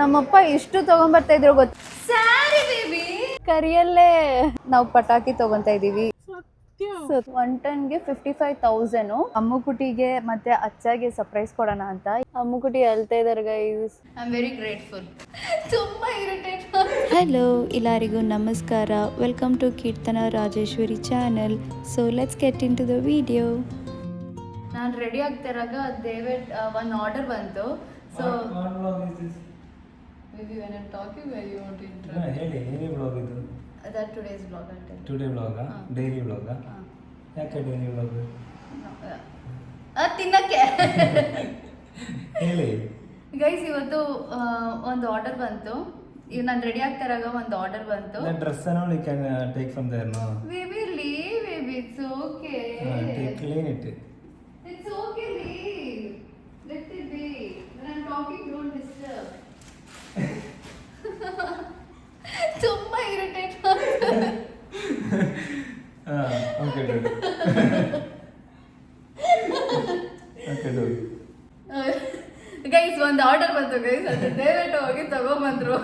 ನಮ್ಮಪ್ಪ ಇಷ್ಟು ತಗೊಂಡ್ಬರ್ತಾ ಇದ್ರು ಗೊತ್ತ ಕರಿಯಲ್ಲೇ ನಾವು ಪಟಾಕಿ ತಗೊಂತ ಇದೀವಿ. ಒನ್ ಟನ್ಗೆ ಫಿಫ್ಟಿ ಫೈವ್ ತೌಸಂಡ್ ಅಮ್ಮುಕುಟಿಗೆ ಮತ್ತೆ ಅಚ್ಚಾಗೆ ಸರ್ಪ್ರೈಸ್ ಕೊಡೋಣ ಅಂತ. ಅಮ್ಮುಕುಟಿ ಅಲ್ತಾ ಇದಾರೆ guys I am very grateful ತುಂಬಾ ಇರಿಟೇಟ್ ಹಲೋ ಎಲ್ಲರಿಗೂ ನಮಸ್ಕಾರ. Welcome to Keerthana Rajeshwari channel so let's get into the video ನಾನು ರೆಡಿ ಆಗ್ತಿರಾಗ ದೇವೇಟ್ ಒಂದು ಆರ್ಡರ್ ಬಂತು. So What vlog is this? Maybe when I'm talking where you want to ಹಾ, interrupt ಹೇಳಿ ಏನೇ ಬ್ಲಾಗ್ ಇದು? That today's vlog I'll tell you. Today vlog ಹಾ. Daily vlog. ಯಾಕೆ ಡೈಲಿ ಬ್ಲಾಗ್ No, uh, ಅದ್ ತಿನ್ನಕ್ಕೆ. ಹೇಳಿ. ಗೈಸ್ ಇವತ್ತು ಒಂದು ಆರ್ಡರ್ ಬಂತು. ಈಗ ನಾನು ರೆಡಿ ಆಗ್ತಿರಾಗ ಒಂದು ಆರ್ಡರ್ ಬಂತು. ಡ್ರೆಸ್ ಅನ್ನು can take from there no baby leave baby it's okay take clean it it's okay leave let it be when I'm talking don't disturb ತುಂಬಾ ಇರಿಟೇಟ್ ಹಾಂ ಗೈಸ್ ಒಂದು ಆರ್ಡರ್ ಬಂತು ಗೈಸ್ ಅದು ದಯವಿಟ್ಟು ಹೋಗಿ ತಗೊಂಬಂದ್ರು.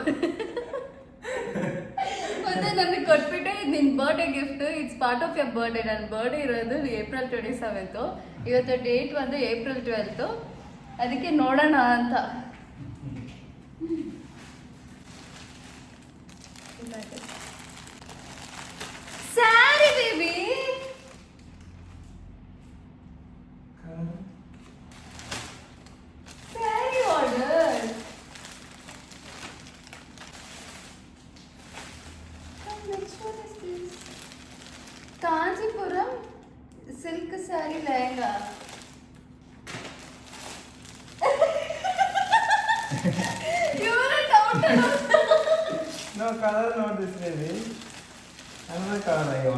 ಮತ್ತೆ ನನಗೆ ಕೊಟ್ಬಿಟ್ಟು ಇದು ನಿನ್ನ birthday gift it's part of your birthday ನನ್ನ ಬರ್ಡೇ ಇರೋದು ಏಪ್ರಿಲ್ ಟ್ವೆಂಟಿ ಸೆವೆಂತು ಇವತ್ತು ಡೇಟ್ ಬಂದು ಏಪ್ರಿಲ್ ಟ್ವೆಲ್ತು ಅದಕ್ಕೆ ನೋಡೋಣ ಅಂತ sari baby sari order Kanchipuram silk sari lehenga ಇವರೇ doubt no colour note this baby another है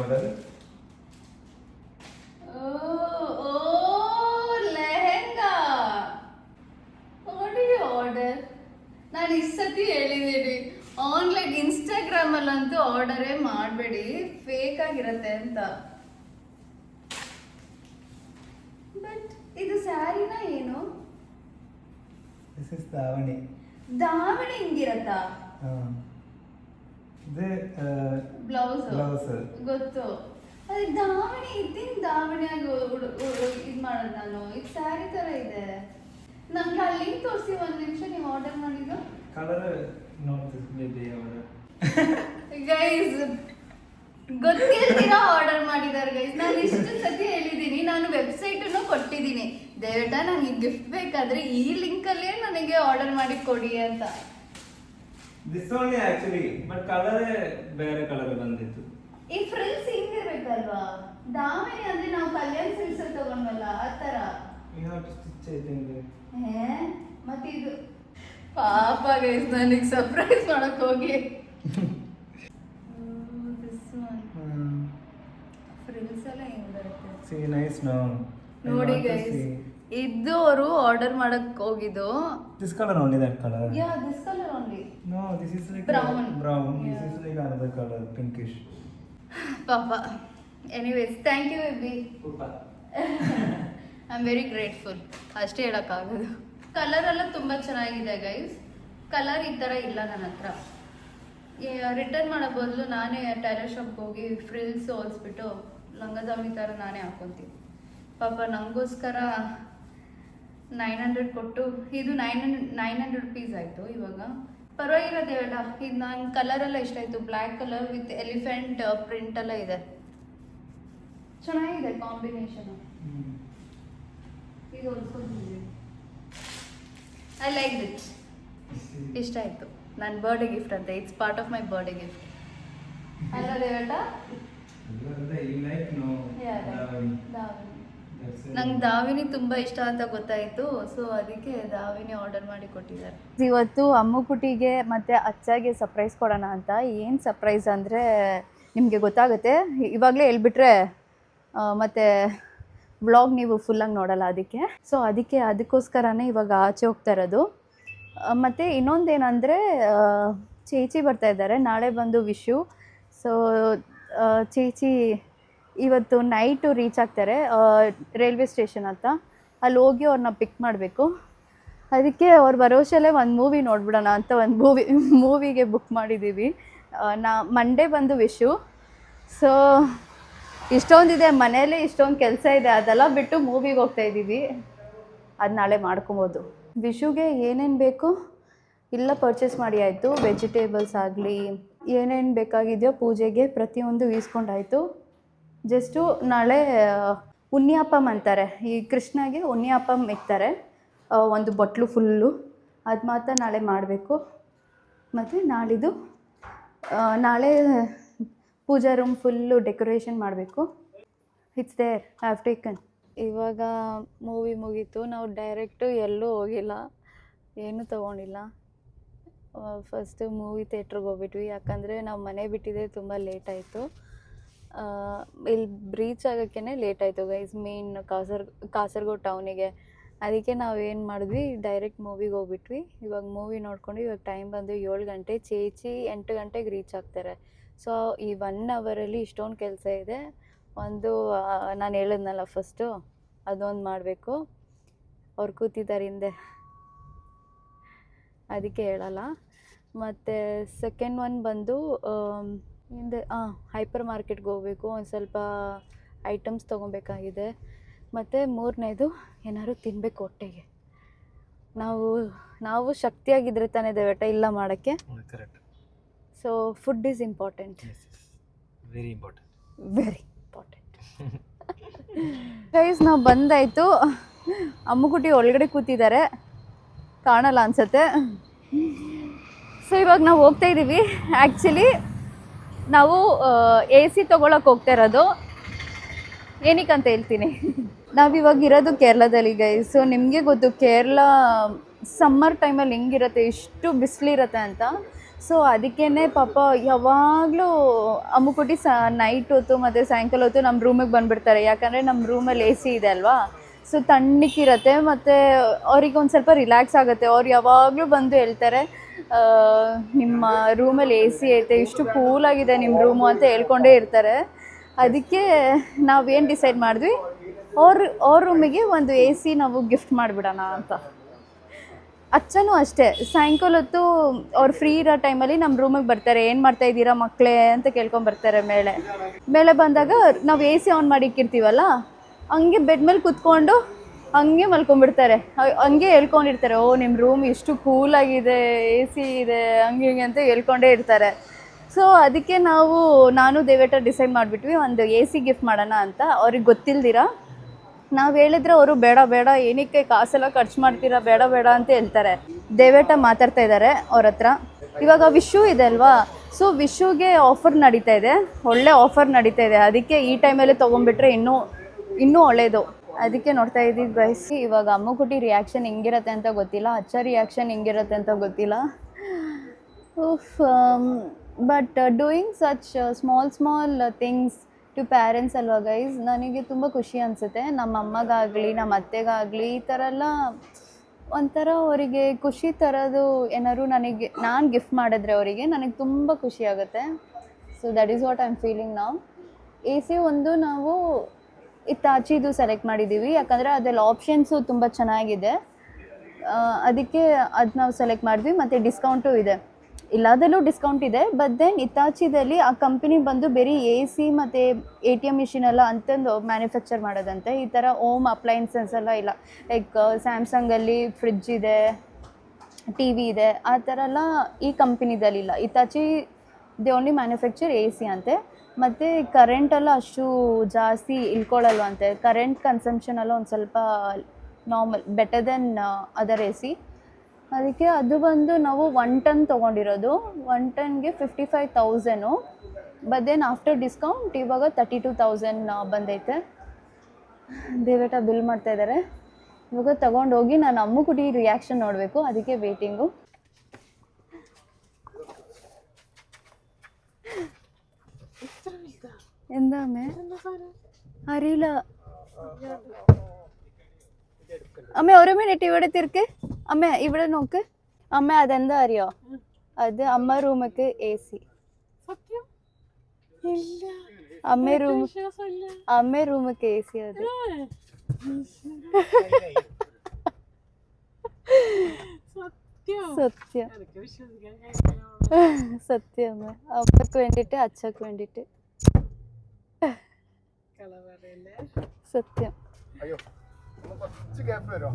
ऑर्डर ನಾನು ಇಷ್ಟು ಸತಿ ಹೇಳಿದ್ದೀನಿ ಆನ್ಲೈನ್ ಇನ್ಸ್ಟಾಗ್ರಾಮಲ್ಲಂತೂ ಆರ್ಡರೇ ಮಾಡಬೇಡಿ. ಫೇಕ್ ಆಗಿರತ್ತೆ ಅಂತ. ಬಟ್ ಇದು ಸ್ಯಾರಿನ ಏನು? ದಿಸ್ ಇಸ್ ದಾವಣಿ ದಾವಣಿ ಹಿಂಗಿರತ್ತಾ? ಹಾಂ ಇದು ಬ್ಲೌಸ್. ಬ್ಲೌಸ್. ಗೊತ್ತು. ಅದೇ ದಾವಣಿ ಇದ್ದಿನ ದಾವಣಿಯಾಗ ಇದು ಮಾಡೋದು ನಾನು? ಇದು ಸ್ಯಾರಿ ತರ ಇದೆ. ನಂಗೆ ಆ ಲಿಂಕ್ ತೋರಿಸಿ ಒಂದು ನಿಮಿಷ ನೀವು ಆರ್ಡರ್ ಮಾಡಿದ್ದು? ಕಲರ್ ನೋಡ್ತಿದ್ದೆ ಆರ್ಡರ್ ಗೈಸ್ ಗೊತ್ತಿಲ್ದಿರ ಆರ್ಡರ್ ಮಾಡಿದ್ದಾರೆ ಗೈಸ್ ನಾನು ಇಷ್ಟು ಸತಿ ಹೇಳಿದ್ದೀನಿ. ನಾನು ವೆಬ್ಸೈಟನ್ನು ಕೊಟ್ಟಿದ್ದೀನಿ. ದಯವಿಟ್ಟ ನನಗೆ ಗಿಫ್ಟ್ ಬೇಕಾದ್ರೆ ಈ ಲಿಂಕಲ್ಲೇ ನನಗೆ ಆರ್ಡರ್ ಮಾಡಿ ಕೊಡಿ ಅಂತ. ದಿಸ್ ಓನ್ಲಿ ಆಕ್ಚುಲಿ ಬಟ್ ಕಲರೇ ಬೇರೆ ಕಲರ್ ಬಂದಿತ್ತು. ಈ ಫ್ರಿಲ್ಸ್ ಹಿಂಗಿರ್ಬೇಕಲ್ವಾ ದಾವಣಿ ಅಂದ್ರೆ ನಾವು ಕಲ್ಯಾಣ ಸಿಲ್ಸ್ ತಗೊಂಡ್ವಲ್ಲ ಆ ತರ? ಯು ಸ್ಟಿಚ್ ಐತೆ ಮತ್ತೆ ಇದು. ಪಾಪ ಗೈಸ್ ನನಗೆ ಸರ್ಪ್ರೈಸ್ ಮಾಡಕ್ ಹೋಗಿ. ಫ್ರಿಲ್ಸ್ ಎಲ್ಲ ಹೆಂಗ್ ಬರುತ್ತೆ? ಸಿ ನೈಸ್ ನೋ ನೋಡಿ ಗೈಸ್ ಇದು ಅವರು ಆರ್ಡರ್ ಮಾಡಕ್ ಹೋಗಿದ್ದು. This colour only that colour yeah this colour this is like Brown. brown. Yeah. This is like another color, pinkish. ಪಾಪ. Anyways thank you B I am very grateful ಅಷ್ಟೇ ಹೇಳೋಕ್ಕಾಗೋದು. Colour ಎಲ್ಲ ತುಂಬ ಚೆನ್ನಾಗಿದೆ ಗೈಸ್ ಕಲರ್ ಈ ಥರ ಇಲ್ಲ ನನ್ನ ಹತ್ರ. ರಿಟರ್ನ್ ಮಾಡೋ ಬದಲು ನಾನೇ ಟೈಲರ್ ಶಾಪ್ಗೆ ಹೋಗಿ ಫ್ರಿಲ್ಸ್ ಹೊಲ್ಸ್ಬಿಟ್ಟು ಲಂಗದಾವಣಿ ಥರ ನಾನೇ ಹಾಕ್ಕೊತೀನಿ ಪಾಪ ನನಗೋಸ್ಕರ ನೈನ್ ಹಂಡ್ರೆಡ್ ಕೊಟ್ಟು ಇದು nine hundred nine hundred rupees ಆಯಿತು ಇವಾಗ. ಪರವಾಗಿಲ್ಲ ದೇವಲ್ಲ ಇದು ನಂಗೆ ಕಲರ್ ಎಲ್ಲ ಇಷ್ಟ ಆಯಿತು black colour with elephant print ಎಲ್ಲ ಇದೆ. ಚೆನ್ನಾಗಿದೆ ಕಾಂಬಿನೇಷನ್ ಇದು ಐ ಲೈಕ್ ದಿಟ್ ಇಷ್ಟ ಆಯಿತು. ನನ್ನ ಬರ್ಡೇ ಗಿಫ್ಟ್ ಅಂತ it's part of my birthday gift ಅಲ್ಲ ದೇವಟ ನಂಗೆ ದಾವಿನಿ ತುಂಬಾ ಇಷ್ಟ ಅಂತ ಗೊತ್ತಾಯ್ತು. ಸೊ ಅದಕ್ಕೆ ದಾವಿನಿ ಆರ್ಡರ್ ಮಾಡಿ ಕೊಟ್ಟಿದ್ದಾರೆ. ಇವತ್ತು ಅಮ್ಮುಕುಟಿಗೆ ಮತ್ತೆ ಅಚ್ಚಾಗೆ ಸರ್ಪ್ರೈಸ್ ಕೊಡೋಣ ಅಂತ. ಏನು ಸರ್ಪ್ರೈಸ್ ಅಂದರೆ ನಿಮಗೆ ಗೊತ್ತಾಗುತ್ತೆ. ಇವಾಗಲೇ ಹೇಳ್ಬಿಟ್ರೆ ಮತ್ತೆ ವ್ಲಾಗ್ ನೀವು ಫುಲ್ಲಾಗಿ ನೋಡಲ್ಲ ಅದಕ್ಕೆ. ಸೊ ಅದಕ್ಕೆ ಅದಕ್ಕೋಸ್ಕರನೇ ಇವಾಗ ಆಚೆ ಹೋಗ್ತಾ ಇರೋದು. ಮತ್ತು ಇನ್ನೊಂದೇನೆಂದರೆ ಚೇಚಿ ಬರ್ತಾ ಇದ್ದಾರೆ. ನಾಳೆ ಬಂದು ವಿಶು. ಸೊ ಚೇಚಿ ಇವತ್ತು ನೈಟು ರೀಚ್ ಆಗ್ತಾರೆ ರೈಲ್ವೆ ಸ್ಟೇಷನ್ ಅಂತ ಅಲ್ಲಿ ಹೋಗಿ ಅವ್ರನ್ನ ಪಿಕ್ ಮಾಡಬೇಕು. ಅದಕ್ಕೆ ಅವ್ರ ಬರೋಷಲ್ಲೇ ಒಂದು ಮೂವಿ ನೋಡ್ಬಿಡೋಣ ಅಂತ ಒಂದು ಮೂವಿ ಮೂವಿಗೆ ಬುಕ್ ಮಾಡಿದ್ದೀವಿ ನಾ ಮಂಡೇ ಬಂದು ವಿಶು ಸೊ ಇಷ್ಟೊಂದಿದೆ ಮನೇಲಿ ಇಷ್ಟೊಂದು ಕೆಲಸ ಇದೆ, ಅದೆಲ್ಲ ಬಿಟ್ಟು ಮೂವಿಗೆ ಹೋಗ್ತಾ ಇದ್ದೀವಿ. ಅದು ನಾಳೆ ಮಾಡ್ಕೊಬೋದು. ವಿಶುಗೆ ಏನೇನು ಬೇಕು? ಇಲ್ಲ ಪರ್ಚೇಸ್ ಮಾಡಿ ಆಯಿತು. ವೆಜಿಟೇಬಲ್ಸ್ ಆಗಲಿ, ಏನೇನು ಬೇಕಾಗಿದೆಯೋ ಪೂಜೆಗೆ ಪ್ರತಿಯೊಂದು ಈಸ್ಕೊಂಡಾಯಿತು ಜಸ್ಟು ನಾಳೆ ಉನ್ನಿಯಪ್ಪಂ ಅಂತಾರೆ. ಈ ಕೃಷ್ಣಗೆ ಉನ್ಯಾಪಂ ಇಕ್ತಾರೆ. ಒಂದು ಬಟ್ಲು ಫುಲ್ಲು. ಅದು ಮಾತ್ರ ನಾಳೆ ಮಾಡಬೇಕು. ಮತ್ತು ನಾಳಿದು ನಾಳೆ ಪೂಜಾ ರೂಮ್ ಫುಲ್ಲು ಡೆಕೋರೇಷನ್ ಮಾಡಬೇಕು. ಇಟ್ಸ್ ದೇರ್ ಹ್ಯಾವ್ ಟೇಕನ್ ಇವಾಗ ಮೂವಿ ಮುಗೀತು. ನಾವು ಡೈರೆಕ್ಟು ಎಲ್ಲೂ ಹೋಗಿಲ್ಲ. ಏನೂ ತೊಗೊಂಡಿಲ್ಲ. ಫಸ್ಟು ಮೂವಿ ಥಿಯೇಟ್ರಿಗೆ ಹೋಗ್ಬಿಟ್ವಿ. ಯಾಕಂದರೆ ನಾವು ಮನೆ ಬಿಟ್ಟಿದ್ದೆ ತುಂಬ ಲೇಟ್ ಆಯಿತು. ಇಲ್ಲಿ ರೀಚ್ ಆಗೋಕ್ಕೇ ಲೇಟ್ ಆಯಿತು ಗೈಸ್ ಮೇನ್ ಕಾಸರ್, ಕಾಸರಗೋಡು ಟೌನಿಗೆ ಅದಕ್ಕೆ ನಾವು ಏನು ಮಾಡಿದ್ವಿ ಡೈರೆಕ್ಟ್ ಮೂವಿಗೆ ಹೋಗ್ಬಿಟ್ವಿ. ಇವಾಗ ಮೂವಿ ನೋಡ್ಕೊಂಡು ಇವಾಗ ಟೈಮ್ ಬಂದು ಏಳು ಗಂಟೆ ಚೇಚಿ ಎಂಟು ಗಂಟೆಗೆ ರೀಚ್ ಆಗ್ತಾರೆ. ಸೊ ಈ ಒನ್ ಅವರಲ್ಲಿ ಇಷ್ಟೊಂದು ಕೆಲಸ ಇದೆ. ಒಂದು ನಾನು ಹೇಳಿದ್ನಲ್ಲ ಫಸ್ಟು ಅದೊಂದು ಮಾಡಬೇಕು. ಅವ್ರು ಕೂತಿದ್ದಾರೆ ಹಿಂದೆ. ಅದಕ್ಕೆ ಹೇಳಲ್ಲ. ಮತ್ತು ಸೆಕೆಂಡ್ ಒನ್ ಬಂದು ಹಿಂದೆ ಹಾಂ ಹೈಪರ್ ಮಾರ್ಕೆಟ್ಗೆ ಹೋಗಬೇಕು ಒಂದು ಸ್ವಲ್ಪ ಐಟಮ್ಸ್ ತೊಗೊಬೇಕಾಗಿದೆ. ಮತ್ತು ಮೂರನೇದು ಏನಾದ್ರು ತಿನ್ನಬೇಕು ಹೊಟ್ಟೆಗೆ. ನಾವು ನಾವು ಶಕ್ತಿಯಾಗಿದ್ದರೆ ತಾನೇ ದಯವಿಟ್ಟು ಇಲ್ಲ ಮಾಡೋಕ್ಕೆ. Correct so food is important very important very important guys ನಾವು ಬಂದಾಯಿತು. ಅಮ್ಮಗುಟ್ಟಿ ಒಳಗಡೆ ಕೂತಿದ್ದಾರೆ. ಕಾಣಲ್ಲ ಅನ್ಸತ್ತೆ. ಸೊ ಇವಾಗ ನಾವು ಹೋಗ್ತಾ ಇದ್ದೀವಿ ಆ್ಯಕ್ಚುಲಿ ನಾವು ಎ ಸಿ ತೊಗೊಳಕ್ಕೆ ಹೋಗ್ತಾ ಇರೋದು. ಏನಕ್ಕಂತ ಹೇಳ್ತೀನಿ. ನಾವಿವಾಗ ಇರೋದು ಕೇರಳದಲ್ಲಿ ಗೈಸ್ ಸೊ ನಿಮಗೆ ಗೊತ್ತು, ಕೇರಳ ಸಮ್ಮರ್ ಟೈಮಲ್ಲಿ ಹೆಂಗಿರುತ್ತೆ, ಎಷ್ಟು ಬಿಸಿಲಿರುತ್ತೆ ಅಂತ. ಸೊ ಅದಕ್ಕೇ ಪಾಪ ಯಾವಾಗಲೂ ಅಮ್ಮುಕುಟಿ ಸ ನೈಟ್ ಹೊತ್ತು ಮತ್ತು ಸಾಯಂಕಾಲ ಹೊತ್ತು ನಮ್ಮ ರೂಮಿಗೆ ಬಂದುಬಿಡ್ತಾರೆ. ಯಾಕಂದರೆ ನಮ್ಮ ರೂಮಲ್ಲಿ ಎ ಸಿ ಇದೆ ಅಲ್ವಾ? ಸೊ ತಣ್ಣಕ್ಕಿರತ್ತೆ, ಮತ್ತು ಅವ್ರಿಗೆ ಒಂದು ಸ್ವಲ್ಪ ರಿಲ್ಯಾಕ್ಸ್ ಆಗುತ್ತೆ. ಅವ್ರು ಯಾವಾಗಲೂ ಬಂದು ಹೇಳ್ತಾರೆ ನಿಮ್ಮ ರೂಮಲ್ಲಿ ಎ ಸಿ ಐತೆ, ಇಷ್ಟು ಕೂಲಾಗಿದೆ ನಿಮ್ಮ ರೂಮು ಅಂತ ಹೇಳ್ಕೊಂಡೇ ಇರ್ತಾರೆ. ಅದಕ್ಕೆ ನಾವು ಏನು ಡಿಸೈಡ್ ಮಾಡಿದ್ವಿ? ಅವ್ರ ಅವ್ರ ರೂಮಿಗೆ ಒಂದು ಎ ಸಿ ನಾವು ಗಿಫ್ಟ್ ಮಾಡಿಬಿಡೋಣ ಅಂತ. ಅಚ್ಚನೂ ಅಷ್ಟೇ. ಸಾಯಂಕಾಲ ಹೊತ್ತು ಅವ್ರು ಫ್ರೀ ಇರೋ ಟೈಮಲ್ಲಿ ನಮ್ಮ ರೂಮಿಗೆ ಬರ್ತಾರೆ. ಏನು ಮಾಡ್ತಾ ಇದ್ದೀರಾ ಮಕ್ಕಳೇ ಅಂತ ಕೇಳ್ಕೊಂಡು ಬರ್ತಾರೆ ಮೇಲೆ. ಮೇಲೆ ಬಂದಾಗ ನಾವು ಎ ಸಿ ಆನ್ ಮಾಡಿ ಇಕ್ಕಿರ್ತೀವಲ್ಲ, ಹಂಗೆ ಬೆಡ್ ಮೇಲೆ ಕುತ್ಕೊಂಡು ಹಂಗೆ ಮಲ್ಕೊಂಡ್ಬಿಡ್ತಾರೆ. ಹಂಗೆ ಹೇಳ್ಕೊಂಡಿರ್ತಾರೆ, ಓ ನಿಮ್ಮ ರೂಮ್ ಎಷ್ಟು ಕೂಲಾಗಿದೆ ಎ ಸಿ ಇದೆ, ಹಂಗೆ ಹಿಂಗೆ ಅಂತ ಹೇಳ್ಕೊಂಡೇ ಇರ್ತಾರೆ. ಸೊ ಅದಕ್ಕೆ ನಾವು, ನಾನು ದೇವೇಟ ಡಿಸೈಡ್ ಮಾಡಿಬಿಟ್ವಿ, ಒಂದು ಎ ಸಿ ಗಿಫ್ಟ್ ಮಾಡೋಣ ಅಂತ. ಅವ್ರಿಗೆ ಗೊತ್ತಿಲ್ದಿರ? ನಾವು ಹೇಳಿದ್ರೆ ಅವರು, ಬೇಡ ಬೇಡ, ಏನಕ್ಕೆ ಕಾಸೆಲ್ಲ ಖರ್ಚು ಮಾಡ್ತೀರಾ, ಬೇಡ ಬೇಡ ಅಂತ ಹೇಳ್ತಾರೆ. ದೇವೇಟ ಮಾತಾಡ್ತಾ ಇದ್ದಾರೆ ಅವ್ರ ಹತ್ರ. ಇವಾಗ ವಿಶು ಇದೆ ಅಲ್ವಾ? ಸೊ ವಿಶುಗೆ ಆಫರ್ ನಡೀತಾ ಇದೆ. ಒಳ್ಳೆ ಆಫರ್ ನಡೀತಾ ಇದೆ. ಅದಕ್ಕೆ ಈ ಟೈಮಲ್ಲೇ ತೊಗೊಂಡ್ಬಿಟ್ರೆ ಇನ್ನೂ ಇನ್ನೂ ಒಳ್ಳೇದು. ಅದಕ್ಕೆ ನೋಡ್ತಾ ಇದ್ದೀವಿ ಗೈಸ್ ಇವಾಗ ಅಮ್ಮುಕುಟಿ ರಿಯಾಕ್ಷನ್ ಹೆಂಗಿರತ್ತೆ ಅಂತ ಗೊತ್ತಿಲ್ಲ, ಅಚ್ಚ ರಿಯಾಕ್ಷನ್ ಹೆಂಗಿರತ್ತೆ ಅಂತ ಗೊತ್ತಿಲ್ಲ. But doing such small small things to parents ಅಲ್ವಾ ಗೈಸ್ ನನಗೆ ತುಂಬ ಖುಷಿ ಅನಿಸುತ್ತೆ. ನಮ್ಮ ಅಮ್ಮಗಾಗಲಿ, ನಮ್ಮ ಅತ್ತೆಗಾಗಲಿ, ಈ ಥರ ಎಲ್ಲ ಒಂಥರ ಅವರಿಗೆ ಖುಷಿ ತರೋದು ಏನಾದ್ರು ನನಗೆ, ನಾನು ಗಿಫ್ಟ್ ಮಾಡಿದ್ರೆ ಅವರಿಗೆ ನನಗೆ ತುಂಬ ಖುಷಿ ಆಗುತ್ತೆ. So that is what I am feeling ನಾವು ಎ ಸಿ ಒಂದು ನಾವು ಇತ್ತಾಚಿದು ಸೆಲೆಕ್ಟ್ ಮಾಡಿದ್ದೀವಿ ಯಾಕಂದರೆ ಅದರಲ್ಲಿ ಆಪ್ಷನ್ಸು ತುಂಬ ಚೆನ್ನಾಗಿದೆ. ಅದಕ್ಕೆ ಅದು ನಾವು ಸೆಲೆಕ್ಟ್ ಮಾಡಿದ್ವಿ. ಮತ್ತು ಡಿಸ್ಕೌಂಟು ಇದೆ. ಇಲ್ಲಾದಲ್ಲೂ ಡಿಸ್ಕೌಂಟ್ ಇದೆ. ಬಟ್ ದೆನ್ ಇತ್ತಾಚಿದಲ್ಲಿ ಆ ಕಂಪನಿ ಬಂದು ಬರೀ ಎ ಸಿ ಮತ್ತು ಎ ಟಿ ಎಂ ಮಿಷಿನ್ ಎಲ್ಲ ಅಂತಂದು ಮ್ಯಾನುಫ್ಯಾಕ್ಚರ್ ಮಾಡೋದಂತೆ. ಈ ಥರ ಓಮ್ ಅಪ್ಲೈನ್ಸಸ್ ಎಲ್ಲ ಇಲ್ಲ. ಲೈಕ್ ಸ್ಯಾಮ್ಸಂಗಲ್ಲಿ ಫ್ರಿಡ್ಜ್ ಇದೆ ಟಿ ವಿ ಇದೆ. ಆ ಥರ ಎಲ್ಲ ಈ ಕಂಪನಿದಲ್ಲಿಲ್ಲ Hitachi they only manufacture A C ಅಂತೆ. ಮತ್ತು ಕರೆಂಟೆಲ್ಲ ಅಷ್ಟು ಜಾಸ್ತಿ ಇಳ್ಕೊಳ್ಳಲ್ವಂತೆ ಕರೆಂಟ್ ಕನ್ಸಂಪ್ಷನ್ ಎಲ್ಲ ಒಂದು ಸ್ವಲ್ಪ normal better then other A C ಅದಕ್ಕೆ ಅದು ಬಂದು ನಾವು ಒನ್ ಟನ್ ತೊಗೊಂಡಿರೋದು. One ಟನ್ಗೆ fifty five thousand but then after discount ಇವಾಗ ತರ್ಟಿ ಟು ತೌಸಂಡ್ ಬಂದೈತೆ. ದೇವೇಟ ಬಿಲ್ ಮಾಡ್ತಾ ಇದ್ದಾರೆ ಇವಾಗ ತೊಗೊಂಡೋಗಿ ನಾನು ಅಮ್ಮು ಕುಟಿ ರಿಯಾಕ್ಷನ್ ನೋಡಬೇಕು. ಅದಕ್ಕೆ ವೇಟಿಂಗು എന്താ അമ്മേ അറിയില്ല. അമ്മ ഒരു മിനിറ്റ് ഇവിടെ തിരക്ക്. അമ്മ ഇവിടെ നോക്ക്. അമ്മ അതെന്താ അറിയോ? അത് അമ്മ റൂമക്ക് എ സി അമ്മ റൂം അമ്മ റൂമക്ക് എ സി അത്. സത്യം. സത്യം. അമ്മയ്ക്ക് വേണ്ടിട്ട് അച്ഛക്ക് വേണ്ടിട്ട്. സത്യം അയ്യോ ഒന്ന് കുറച്ച് ഗ്യാപ്പ് വരോ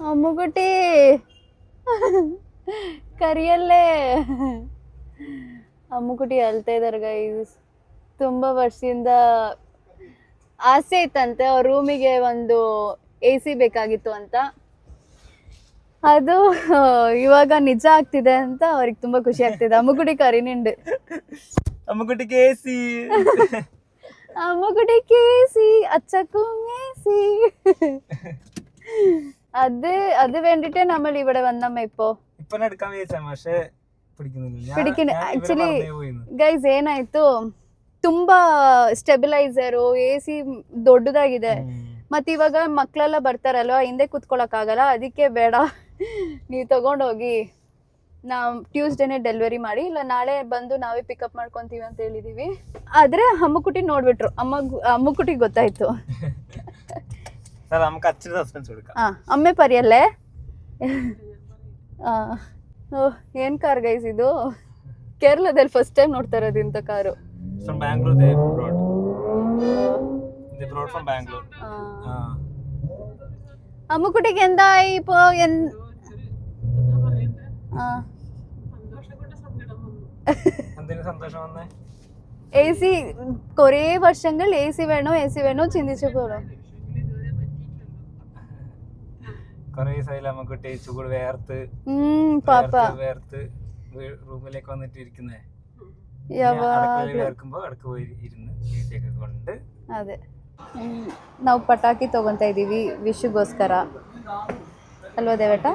അമ്മുകുട്ടി ಕರಿಯಲ್ಲೇ ಅಮ್ಮುಕುಟಿ ಅಳ್ತಾ ಇದಾರೆ ಗೈಸ್ ತುಂಬ ವರ್ಷದಿಂದ ಆಸೆ ಇತ್ತಂತೆ ಅವ್ರ ರೂಮಿಗೆ ಒಂದು ಎ ಸಿ ಬೇಕಾಗಿತ್ತು ಅಂತ ಅದು ಇವಾಗ ನಿಜ ಆಗ್ತಿದೆ ಅಂತ ಅವ್ರಿಗೆ ತುಂಬ ಖುಷಿ ಆಗ್ತಿದೆ ಅಮ್ಮುಕುಟಿ ಕರಿನಿಂಡು അമ്മക്കുട്ടി കേസി അമ്മക്കുട്ടി കേസി അച്ചക്കും മേസി അത് അത് വേണ്ടിട്ട് നമ്മൾ ഇവിടെ വന്നമ്മ ഇപ്പോ ഇപ്പൊ എടുക്കാൻ വിചാരിച്ചാ പക്ഷെ പിടിക്കുന്നില്ല ഞാൻ- പിടിക്കുന്ന ഞാൻ ഇവരെ ಆಕ್ಚುಲಿ മറന്നേ പോയിന്ന്. ಗೈಸ್ ಏನಾಯ್ತು ತುಂಬಾ ಸ್ಟೆಬಿಲೈಸರು ಎ ಸಿ ದೊಡ್ಡದಾಗಿದೆ ಹ್ಮ್. ಮತ್ತೆ ಇವಾಗ ಮಕ್ಳೆಲ್ಲ ಬರ್ತಾರಲ್ವಾ ಹಿಂದೆ ಕುತ್ಕೊಳಕ್ ಆಗಲ್ಲ ಅದಕ್ಕೆ ಬೇಡ ನೀವು ತಗೊಂಡೋಗಿ ನಾವು ಟ್ಯೂಸ್ಡೇನೆ ಡೆಲಿವರಿ ಮಾಡಿ ಇಲ್ಲ ನಾಳೆ ಬಂದು ನಾವೇ ಪಿಕಪ್ ಮಾಡ್ಕೊತೀವಿ ಅಂತ ಹೇಳಿದೀವಿ. ಆದರೆ ಅಮ್ಮಕುಟಿ ನೋಡ್ಬಿಟ್ರು. ಅಮ್ಮ ಅಮ್ಮಕುಟಿ ಗೊತ್ತಾಯ್ತು. ಅಮ್ಮೆ ಪರಿಯಲ್ಲೇ? ಓಹ್ ಏನು ಕಾರ್ ಗೈಸ್ ಇದು? ಕೇರಳದಲ್ಲಿ ಫಸ್ಟ್ ಟೈಮ್ ನೋಡ್ತಾ ಇರೋದು ಇಂಥ ಕಾರು. ಫ್ರಮ್ ಅಮ್ಮಕುಟಿಗೆ ಎಂದಾಯಿ ಎನ್ എ സി കുറേ വർഷങ്ങൾ എ സി വേണോ എ സി വേണോ ചിന്തിച്ചു പോകണം പക്ഷെങ്കിൽ ഇതുവരെ പറ്റിയിട്ടില്ലല്ലോ കൊറേ ദിവസമായില്ല അമ്മക്കുട്ടി ചൂട് വേർത്ത് ഉം പാപ്പ വേർത്ത് വേർത്ത് വീ- റൂമിലേക്ക് വന്നിട്ട് ഇരിക്കുന്നേ അടുക്കളയിൽ ಯಾವಾಗ್ಲೂ വേർക്കുമ്പോ അടുക്ക പോയി ഇരുന്ന് വീട്ടിലേക്ക് കൊണ്ട് ಅದೇ ಹ್ಮ್. ನಾವು ಪಟಾಕಿ ತಗೊಂತಾ ಇದೀವಿ ವಿಶುಗೋಸ್ಕರ ಅಲ್ವಾ ದೇವೇಟ?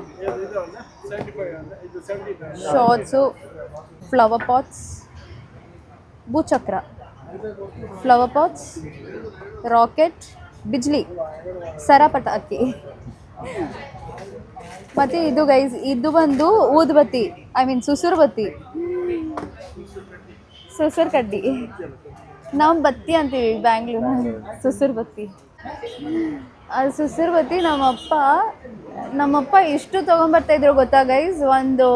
ಶಾರ್ಟ್ಸು ಫ್ಲವರ್ ಪಾಟ್ಸ್ ಭೂಚಕ್ರ. ಫ್ಲವರ್ ಪಾಟ್ಸ್ ರಾಕೆಟ್ ಬಿಜ್ಲಿ ಸರ ಪಟಾಕಿ ಮತ್ತು ಇದು ಗೈಸ್ ಇದು ಬಂದು ಊದ್ಬತ್ತಿ ಐ ಮೀನ್ ಸುಸುರು ಬತ್ತಿ ಸುಸುರು ಕಡ್ಡಿ ನಾವು ಬತ್ತಿ ಅಂತೀವಿ ಬ್ಯಾಂಗ್ಳೂರು ಸುಸುರು ಬತ್ತಿ ಅದು ಸುಸುರು ಬತ್ತಿ ನಮ್ಮಪ್ಪ ನಮ್ಮಪ್ಪ ಎಷ್ಟು ತೊಗೊಂಬರ್ತಾಯಿದ್ರು ಗೊತ್ತಾ ಗೈಸ್ ಒಂದು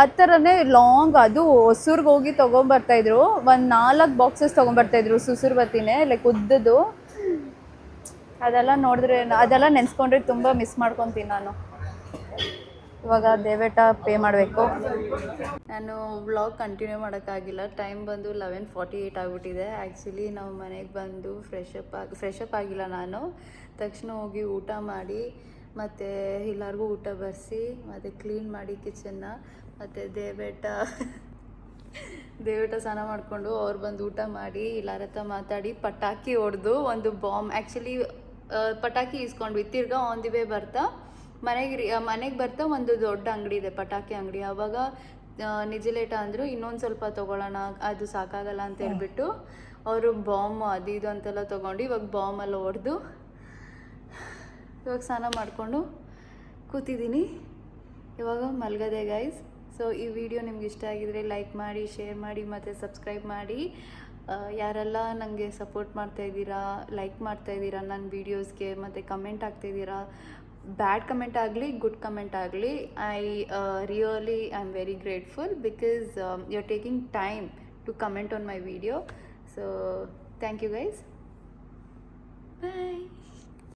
ಆ ಥರನೇ ಲಾಂಗ್ ಅದು ಹೊಸೂರ್ಗೆ ಹೋಗಿ ತೊಗೊಂಬರ್ತಾಯಿದ್ರು ಒಂದು ನಾಲ್ಕು ಬಾಕ್ಸಸ್ ತೊಗೊಂಬರ್ತಾಯಿದ್ರು ಸುಸುರು ಬತ್ತಿನೇ ಲೈಕ್ ಉದ್ದದ್ದು. ಅದೆಲ್ಲ ನೋಡಿದ್ರೆ ಅದೆಲ್ಲ ನೆನೆಸ್ಕೊಂಡ್ರೆ ತುಂಬ ಮಿಸ್ ಮಾಡ್ಕೊತೀನಿ ನಾನು. ಇವಾಗ ದೇವೇಟ ಪೇ ಮಾಡಬೇಕು. ನಾನು ವ್ಲಾಗ್ ಕಂಟಿನ್ಯೂ ಮಾಡೋಕ್ಕಾಗಿಲ್ಲ. ಟೈಮ್ ಬಂದು ಲೆವೆನ್ ಫಾರ್ಟಿ ಏಯ್ಟ್ ಆಗಿಬಿಟ್ಟಿದೆ. ಆ್ಯಕ್ಚುಲಿ ನಾವು ಮನೆಗೆ ಬಂದು ಫ್ರೆಶಪ್ ಆಗಿ ಫ್ರೆಶಪ್ ಆಗಿಲ್ಲ ನಾನು. ತಕ್ಷಣ ಹೋಗಿ ಊಟ ಮಾಡಿ ಮತ್ತು ಎಲ್ಲರಿಗೂ ಊಟ ಬರೆಸಿ ಮತ್ತು ಕ್ಲೀನ್ ಮಾಡಿ ಕಿಚನ್ನ ಮತ್ತು ದೇವೇಟ ದೇವೇಟ ಸ್ನಾನ ಮಾಡಿಕೊಂಡು ಅವ್ರು ಬಂದು ಊಟ ಮಾಡಿ ಎಲ್ಲರ ಹತ್ರ ಮಾತಾಡಿ ಪಟಾಕಿ ಹೊಡೆದು ಒಂದು ಬಾಂಬ್ ಆ್ಯಕ್ಚುಲಿ ಪಟಾಕಿ ಇಸ್ಕೊಂಡ್ವಿ ತಿರ್ಗಾ ಆನ್ ದಿ ವೇ ಬರ್ತಾ ಮನೆಗೆ ಮನೆಗೆ ಬರ್ತಾ ಒಂದು ದೊಡ್ಡ ಅಂಗಡಿ ಇದೆ ಪಟಾಕಿ ಅಂಗಡಿ. ಆವಾಗ ನಿಜಲೇಟ ಅಂದರು ಇನ್ನೊಂದು ಸ್ವಲ್ಪ ತೊಗೊಳ್ಳೋಣ ಅದು ಸಾಕಾಗಲ್ಲ ಅಂತ ಹೇಳ್ಬಿಟ್ಟು ಅವರು ಬಾಂಬ್ ಅದು ಇದು ಅಂತೆಲ್ಲ ತೊಗೊಂಡು ಇವಾಗ ಬಾಂಬೆಲ್ಲ ಹೊಡೆದು ಇವಾಗ ಸ್ನಾನ ಮಾಡಿಕೊಂಡು ಕೂತಿದ್ದೀನಿ. ಇವಾಗ ಮಲ್ಗದೆ ಗೈಸ್ ಸೊ ಈ ವಿಡಿಯೋ ನಿಮ್ಗೆ ಇಷ್ಟ ಆಗಿದ್ರೆ ಲೈಕ್ ಮಾಡಿ ಶೇರ್ ಮಾಡಿ, ಮತ್ತು ಸಬ್ಸ್ಕ್ರೈಬ್ ಮಾಡಿ. ಯಾರೆಲ್ಲ ನನಗೆ ಸಪೋರ್ಟ್ ಮಾಡ್ತಾ ಇದ್ದೀರಾ ಲೈಕ್ ಮಾಡ್ತಾ ಇದ್ದೀರಾ ನನ್ನ ವೀಡಿಯೋಸ್ಗೆ ಮತ್ತು ಕಮೆಂಟ್ ಆಗ್ತಾಯಿದ್ದೀರಾ ಬ್ಯಾಡ್ ಕಮೆಂಟ್ ಆಗಲಿ ಗುಡ್ ಕಮೆಂಟ್ ಆಗಲಿ I really I am very grateful because you are taking time to comment on my video so thank you guys bye